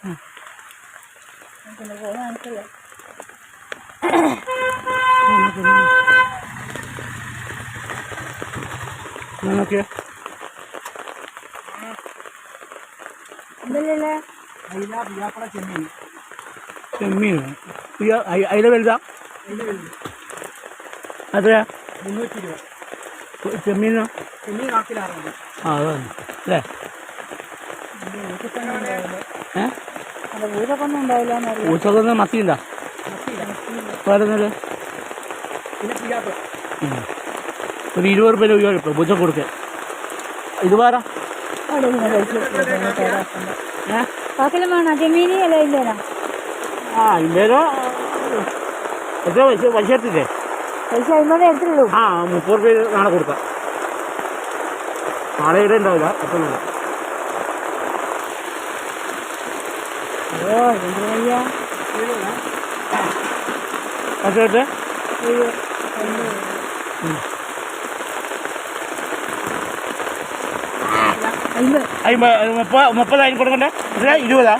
പിന്നെ പോകുന്ന മനസ്സിലായി നോക്കിയേ എന്തല്ലേ ചെമ്മീൻ അയി- അയില വലുതാ രൂപ. ചെമ്മീനോ ചെമ്മീൻ ആ അതാണ് അല്ലേ ഏ? അത് ഊരക്കൊന്നും ഉണ്ടാവില്ല മത്തിയുണ്ടോ ഒരു ഇരുപത് റുപ്യ രൂപ ഉച്ച കൊടുക്കുക ഇത് വേറെ? ആ എത്ര പൈസ പൈസ എടുത്തില്ലേ? പൈസ അമ്പതേ എടുത്തുള്ളൂ ആ മുപ്പത് റുപ്യ നാളെ കൊടുക്കാം. നാളെ ഇവിടെ ഉണ്ടാവില്ല എപ്പം ഓ എന്ത് വയ്യ പൈസ എടുത്ത് അമ്പത് അമ്പത് മുപ്പത് മുപ്പതായിരം കൊടുക്കണ്ടേ? ഇരുപതാ?